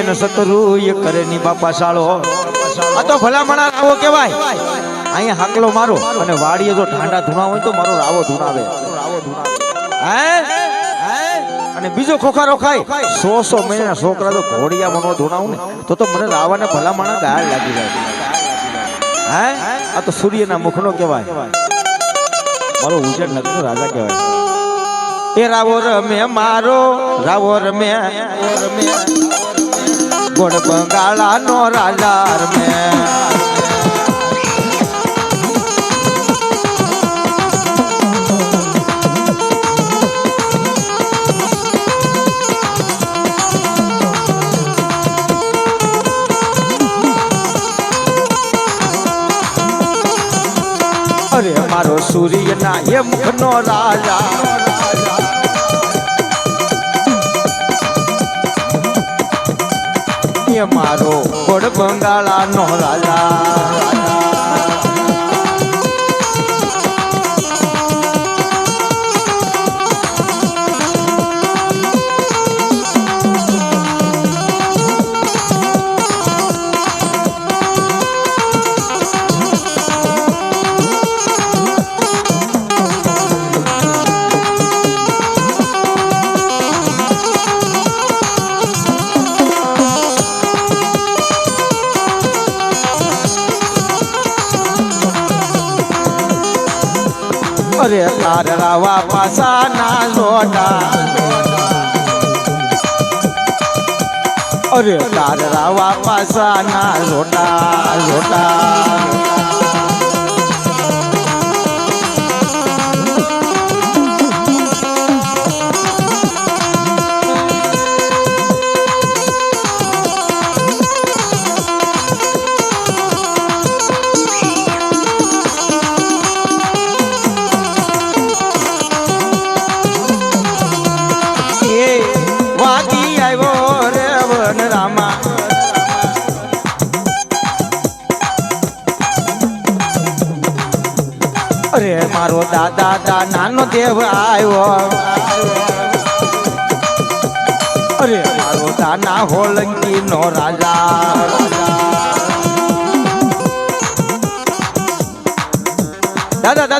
એનો સતરુ કરે ની બાપા સાળો. આ તો ભલામણા રાવો કહેવાય. અહીંયા હાકલો મારો અને વાડીએ જો ઠાંડા ધૂણા હોય તો મારો રાવો ધૂણાવે. હે? હે? અને બીજો ખોખારો ખાય. સો સો મહિના છોકરા તો ઘોડિયા મનો ધૂણાવું ને, તો તો મને રાવાને ભલામણા ગાળ લાગી જાય. હે? આ તો સૂર્યના મુખનો કહેવાય. મારો ઉજ્જૈન નગરનો રાજા કહેવાય. એ રાવો રમે મારો, રાવો રમે રમે. ગોળ બંગાળાનો રાજાર મે. અરે મારો સૂર્યના એ મુખનો રાજા મારો ગોળ બંગાળાનો રાજા અરે તાર રાવા પાસાના લોટા. અરે તાર રાવા પાસાના લોટા લોટા. રે મારો દાદા દા નાનો દેવ આવ્યો. અરે મારો દાના હોલંકી નો રાજા. દાદા દાદા.